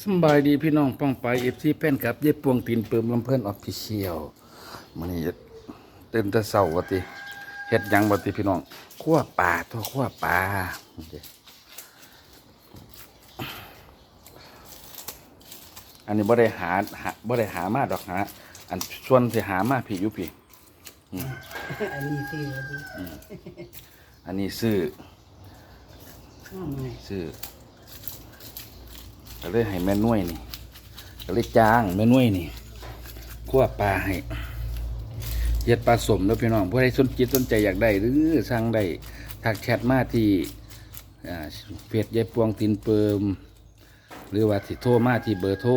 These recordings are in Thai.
สำบายดีพี่น้องป้องไปเอฟซีแป้นกับเย็บปวงตีนเปิมลำเพิ่นออฟฟิเชียลมันนี่เต้นแต่เศร้าวะติเฮ็ดหยังวะติพี่น้องขั้วปลาตัวขั้วปลาอันนี้บ่ได้หาหาบ่ได้หามาดอกหาอันส่วนที่หามาพี่อยู่พี่อันนี้ซื้อว่าดิอันนี้ซื้อข้าวไงซื้อ ก็เลยให้แม่นุ่ยนี่ก็เลยจ้างแม่นุ่ยนี่คั่วปลาให้เฮ็ดปลาสมแล้วพี่น้องผู้ใดสนจิตสนใจอยากได้หรือสั่งได้ทักแชทมาที่เพจยายปวงตินเปิม หรือว่าที่โทรมาที่เบอร์โทร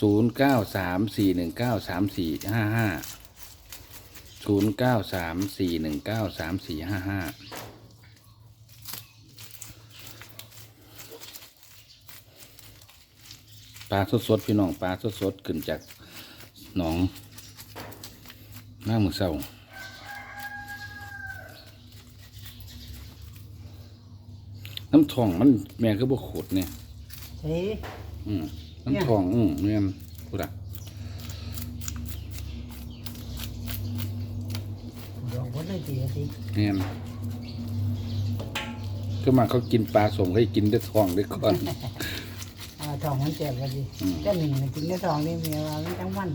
0 9 3 4 1 9 3 4 5 5 0 9 3 4 1 9 3 4 5 5 ปลาสดๆพี่น้องปลาสดๆขึ้นจากหนองหน้ามือเศร้าน้ำทองมันแม่ก็บ่ขดเนี่ยเฮ้ยอืมน้ำทองอืมแม่นพูดอะดอกก็เลยเสียสิแม่นก็มาเขากินปลาสมเขาให้กินด้วยทองด้วยก่อน อ่าทองมันเจ็บว่าดิอืมแค่หนึ่งมันกินได้ทองนี่มีว่ามันทั้งวัน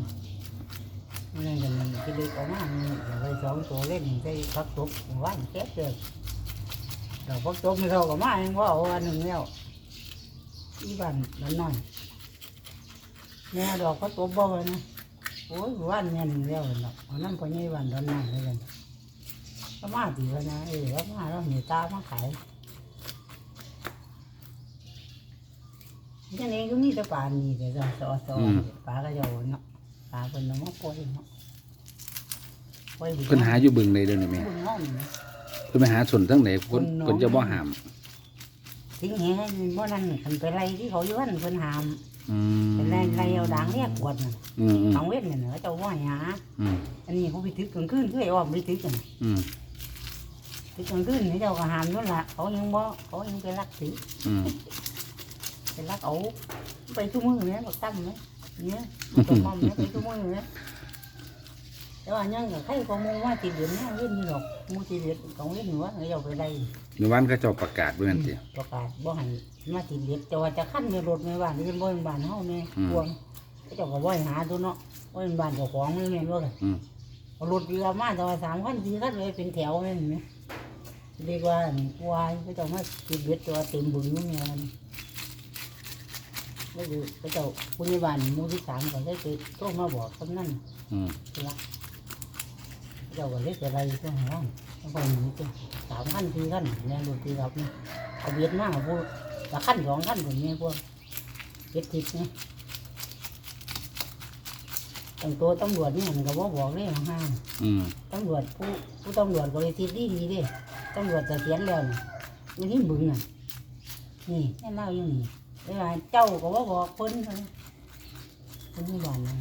มันนั่นกันมันก็เลยออกมามันเอาไปสองตัวเล่นได้พักตบว่านแค่เจอดอกพักตบไม่เท่ากับมาเองว่าเอาอันหนึ่งแล้วอีบ้านนั่นน้อยแม่ดอกพักตบบ่เลยนะโอ้ยว่านเนี่ยหนึ่งแล้วเนาะเอาน้ำพอใหญ่บ้านดอนน้อยเลยกันก็มาตีแล้วนะเออแล้วมาแล้วมีตามาขาย นี่นี่ก็มีแต่ปลานี่แต่จะสอสออืมปลาก็จะเอาเนาะปลาเป็นน้ำมันปล่อยเนาะปล่อยเพิ่นหาอยู่บึงเลยเดี๋ยวนี้แม่บุญห้องนี่นะเพิ่นไปหาส่วนทั้งไหนเพิ่นคนน้องเพิ่นจะบ่หามทิ้งแหให้บ่นั่นคันไปไล่ที่เขาอยู่วันเพิ่นหามอืมเป็นไล่ไล่เอาด่างเรียกกวดน่ะอืมอืมของเวทเนี่ยเขาเจ้าว่าหาอืม อันนี้เขาไปทึกกลางคืนคือไอ้อ้อมไปทึกกันอืมทึกกลางคืนนี่เจ้าก็หามนั่นล่ะเขายังบ่เขายังไปรักถืออืม ไปรักเอาไปทุ่มือเนี่ยบักตั้มเนี่ยเนี่ยมันก็มอมเนี่ยไปทุ่มือเนี่ยแต่ว่ายังกับใครก็มูว่าตีเดือนนี้เล่นนี่หรอกมูตีเดือนของเล่นหัวเขาเอาไปไล่ในวันเขาเจ้าประกาศเบิ่นติประกาศบ่ให้มาตีเดือนแต่ว่าจะขั้นในรถในบ้านนี่เป็นบ่เป็นบ้านเฮาแม่พวงเขาเจ้าก็บ่ให้หาตัวเนาะบ่เป็นบ้านเจ้าของนี่แม่นบ่ล่ะอืมเอารถเรือมาแต่ว่าสามคันสี่คันเลยเป็นแถวแม่นไหมเรียกว่าควายเขาเจ้ามาตีเดือนตัวเต็มบึงนี่แม่น แล้วดูเขาเจ้าผู้ใหญ่บ้านหมู่ที่สามก็ได้ไปโทรมาบอกกำนันอืมละเจ้าก็เล็กอะไรก็หาร้านแล้วก็หนีตัวสามขั้นสี่ขั้นแรงดูตีรับนี่เอาเบียดมากพวกละขั้นสองขั้นผมเนี่ยพวกเบ็ดทิพย์เนี่ยตั้งตัวตำรวจนี่มันก็บอกบอกเลยห้ามอืมตำรวจผู้ผู้ตำรวจบริสุทธิ์ดีดีเด้ตำรวจจะเสียนแล้วนี่อยู่ที่บึงน่ะนี่แม่เล่าอยู่นี่ เวลาเจ้าก็ว่าบอกคนเขาคนที่บ้านนะ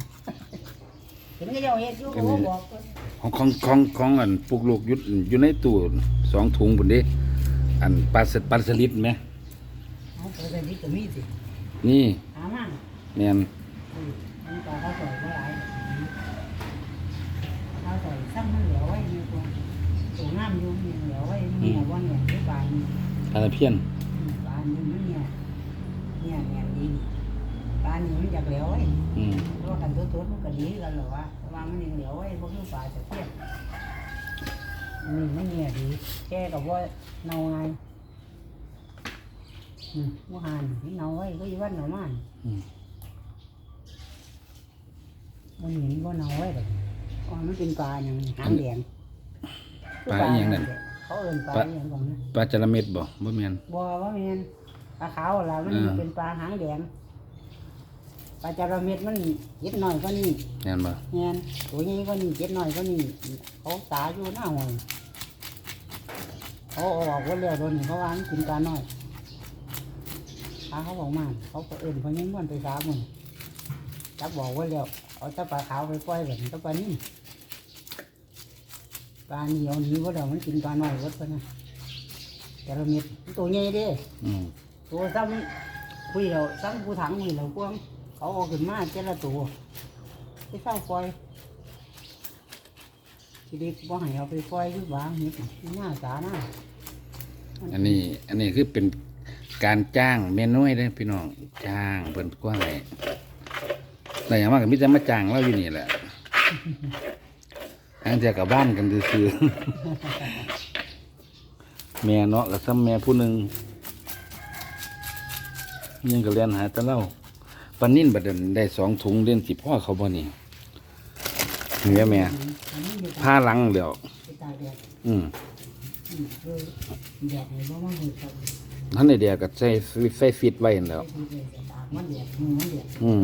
เห็นก็เจ้าเฮ็ดอยู่ก็ว่าบอกคนของของของของอันปลูกลูกอยู่อยู่ในตู้สองถุงพุ่นเด้อันปลาสปลาสลิดไหมเอาไปแต่นี้ก็มีสินี่หามาแม่นอืมอันนี้ปลาเขาใส่ไว้หลายเขาใส่ซ้ำมันเหลือไว้ในตัวตัวงามอยู่เนี่ยเหลือไว้เนี่ยวันเนี่ยที่ปลานี่ปลาตะเพียน อืมปลานี่มันเนี่ย เนี่ยเนี่ยดีปลานี่มันจะเหลือไว้อืมเพราะว่ากันตัวตัวมันก็ดีกันหรอวะแต่ว่ามันยังเหลือไว้พวกนี้ปลาจะเทียบอันนี้ไม่เนี่ยดีแค่กับว่าเนาไงอืมว่าหันเนาไว้ก็อยี่วันเนามันอืมมันเห็นว่าเนาไว้แบบอ๋อมันเป็นปลาอย่างหางแดงปลาอีหยังนั่นเขาเอินปลาอหย่างของนะปลาจระเม็ดบ่บ่แม่นบัวว่าแมน ปลาขาวอะไรมันอ่าเป็นปลาหางแดงปลาจาระเม็ดมันเย็ดหน่อยก็นี่แม่นบ่แมนตัวนี้ก็นี่เย็ดหน่อยก็นี่เขาตาอยู่หน้าหอยเขาเอาออกว่าเรียวโดนนี่เขาว่ามันกินปลาน้อยปลาเขาบอกมาเขาก็เอินเพราะยังมันไปสามมันจับบอกว่าเรียวเอาเจ้าปลาขาวไปปล่อยแบบนี้เจ้าปลานี่ปลานี่เอาหนี้ว่าเดี๋ยวมันกินปลาน้อยวัดไปนะจาระเม็ดมันตัวใหญ่เด้ อืม ตัวซ้ำคุยเราตั้งกูถังคุยเรากวางเขาเอาขึ้นมาเจ้าละตัวไปเศร้าปล่อยทีนี้บ่ให้เอาไปปล่อยที่บ้านนี่หน้าตาหน้าอันนี้ อันนี้คือเป็นการจ้างเมนุ่ยเด้อพี่น้องจ้างเพิ่นกว่าไงแต่อย่างมากก็มิจะมาจ้างเราอยู่นี่แหละอันเดียวกับบ้านกันซื่อๆแม่เนาะกับซ้ำแม่ผู้หนึ่ง ยังก็เรียนหาตะเล่าปันนิ่นบัดเดินได้สองถุงเล่นสิพ่อเขาบ่นี่เหนือแม่ผ้าลังเดี๋ยวอืมท่านในเดียวก็ใส่ใส่ฟิตไว้นั่นแล้วอืม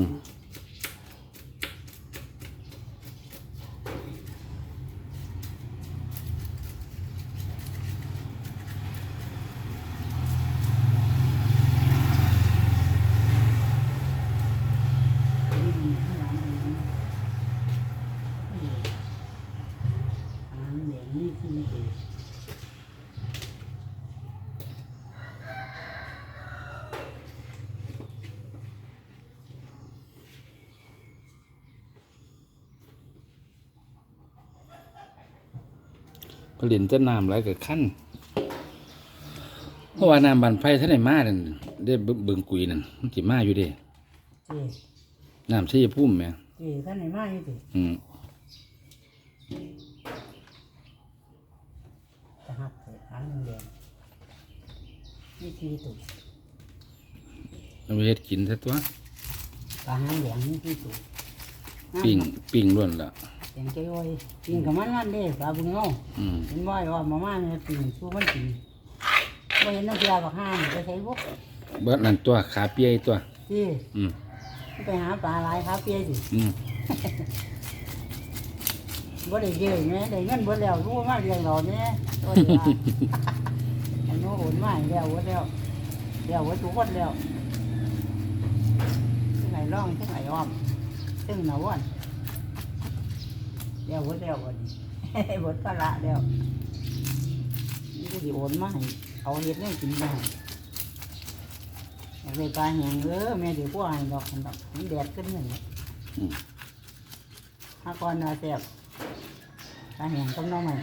นแดดอืมผลิตจะน้ำไหลกับขั้นเพราะว่าน้ำบันไฟท่านไหนมานั่นได้เบิ่งกุยนั่นมันสิมาอยู่เด้เจ๊น้ำชัยภูมิแหม่เจ๊ท่านไหนมาอยู่สิอืมจะหักใส่หางแดงนี่คือตุ่เอาไปเฮ็ดกินซะตัวปลาหางแดงนี่คือตุ่ปิ้งปิ้งล้วนละ แดงใจไว้ปิ้งกับมันนั่นเด้ปลาบุญเงาอืมเห็นบ่อยว่ามาม่าเนี่ยปิ้งสู้มันกินบ่เห็นน้ำเกลือกับห้ามไปใช้พวกเบิดนั่นตัวขาเปียตัว ที่อืมไปหาปลาหลายครับเปียสิอืมบ่ได้เยอะแม่ได้เงินเบิดแล้วรู้มาเรียงเราเนี่ยตัวเดียวอันนู้นโอนมาให้แล้วเบิดแล้วแล้วเบิดทุกคนแล้วที่ไหนร่องที่ไหนอ้อมซึ่งหนาวัน แล้วเบิดแล้ววันนี้เบิดก็ละแล้วนี่ก็สิโอนมาให้เอาเฮ็ดให้กินได้อยากได้ปลาแห้งเออแม่เดี๋ยวพวกให้ดอกมันดอกมันแดดขึ้นหนึ่งอืมถ้าก่อนนาแซ่บปลาแห้งต้มน้องใหม่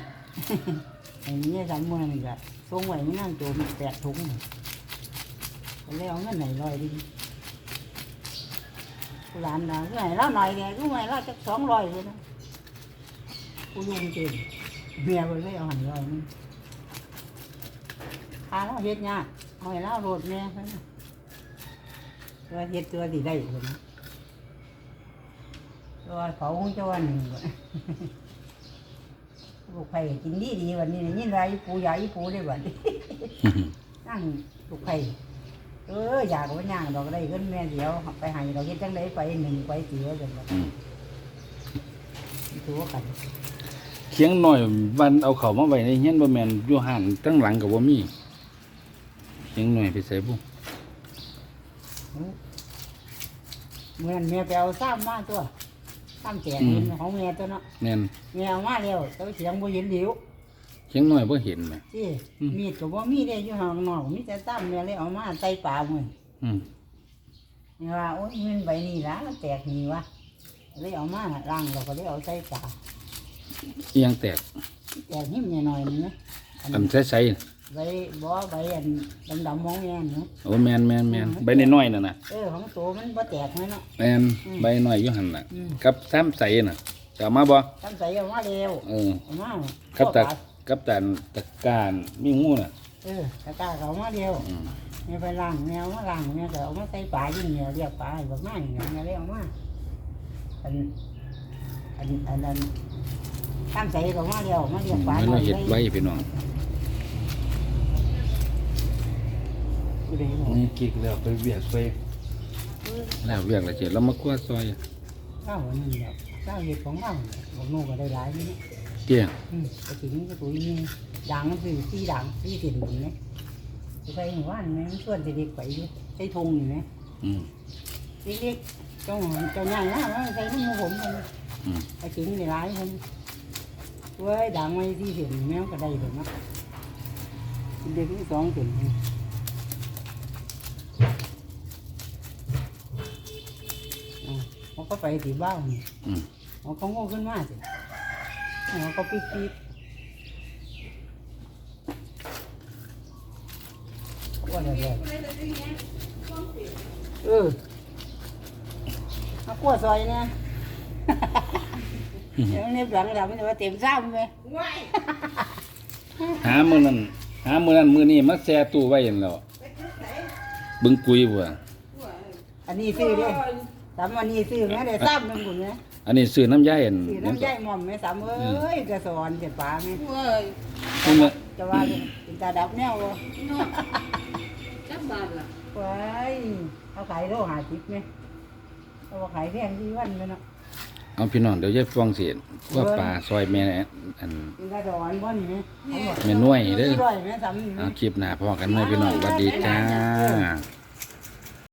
ไอ้นี่สามมือนี่ก็ส่งไว้ไม่นั่งโจมแปดถุงก็เลยเอาเงินไหนลอยดิกูหลานนะก็ให้เราหน่อยแกก็ให้เราจักสองร้อยเลยนะ กูยุ่งเก่งเมียไปเลยเอาหันร้อยนึงพาเราเฮ็ดยากเอาให้เราโรดแม่ไปนะตัวเฮ็ดตัวสิได้คนนะตัวเขาคงจะวันหนึ่งลูกไผ่กินดีดีวันนี้ยินไรปูใหญ่ปูได้วันนี้ นั่งลูกไผ่เอออยากว่าย่างดอกได้ขึ้นแม่เดียวไปใหาเราเฮ็ดจังไดไปหนึ่งไปเสียจังเลยอืม ถือว่ากัน เคียงหน่อยวันเอาเขามาไว้ในเฮียนบ่แม่นอยู่ห่างตั้งหลังก็บ่มีเคียงหน่อยไปใส่บุเมื่อนั้นแม่ไปเอาซ้ำมาตัวซ้ำแจกเงินของแม่ตัวเนาะแม่นแม่เอามาแล้วแต่ว่าเสียงบ่เห็นเดียวเคียงหน่อยบ่เห็นแหมที่อืมมีดก็บ่มีได้อยู่ห้องนอกมีแต่ซ้ำแม่เลยเอามาใส่ปลามื้ออืมนี่ว่าโอ้ยมันใบนี้ละมันแตกนี่วะเลยเอามาล้างเราก็เลยเอาใส่ปลาเอียงแตกแตกหิ้มหน่อยๆนี่นะอันอันใสๆใบบ่ใบอันดำๆมองแม่นเนาะโอ้แมนแมนแมนใบน้อยๆน่ะนะเออของโตมันบ่แตกไหมเนาะ แมนใบน้อยอยู่หันน่ะอืม กับซ้ำใสน่ะจะเอามาบ่ทำใส่เอามาเร็วเออเอามากับตะพ่อปลากับตะตะการมีงูน่ะ เออตะกร้าเขาเอามาเร็วอืมแม่ไปล้างแมวมาล้างแม่ก็เอามาใส่ปลายิ่งเนี่ยเรียกปลาให้บักมาอย่างเงี้ยแม่เลยเอามาอันอันอันนั้ นทำใส่เขามาเร็วมาเรียกปลาให้เราเฮ็ดไว้พี่น้องกูได้บอกนี่กิกแล้วไปเวียกไปแล้วเวียกแล้วเจ็ดแล้วมาคั่วซอยข้าวอันนี้แล้วข้าวเห็ดของเราบอกโน่ก็ได้หลายนี่เกี้ยอืมไปถึงก็ตัวนี้ด่างมันคือตีด่างตีเส้นหนึ่งเนี่ยไปหมู่บ้านไหมมันชวนเด็กๆไปอยู่ใส่ธงอยู่ไหมอืมเด็กๆเจ้าเจ้าใหญ่นะว่าใส่นุ่มผมกันอืมไปถึงในร้ายคน เว้ยดังไว้ที่เห็นแมวกระไดเลยนะเด็กที่สองเห็นมันก็ไปตีบ้านี่มันก็ง่ขึ้นมากสิมันก็ปิ๊บปิ๊บว่าอะไรเออเอากลัวซอยเนี่ย เดี๋ยวนี้หลังเราไม่ได้ว่าเต็มซ้ำไหมหามื้อนั้นหามื้อนั้นมื้อนี้มาแช่ตู้ไว้หั่นแหล้วบึงกุยบ่อันนี้ซื้อเด้สามอันนี้ซื้อไหมเดี๋ยวซ้ำนึงคุณนะอันนี้ซื้อน้ำยายอันซื้อน้ำใยหม่อมไหมสามเอ้ยกระสอนเจ็ดปลาไหมเว้ยนี่มันจะว่าเป็นตาดับแนวบ่เนาะจักบาทล่ะไว้เขาขายโลหะจิบไหมเขาว่าขายแพงที่วันเลยเนาะ เอาพี่น้องเดี๋ยวยายฟองสิว่าปลาซอยแม่อันเป็นตาดอนบ่นี่ไหมเขาบอกแม่น้วยเด้อร้อยไหมสามนี่ไหมเอาคลิปหน้าพอกันไหมพี่น้องสวัสดีจ้าเออ